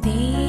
Dear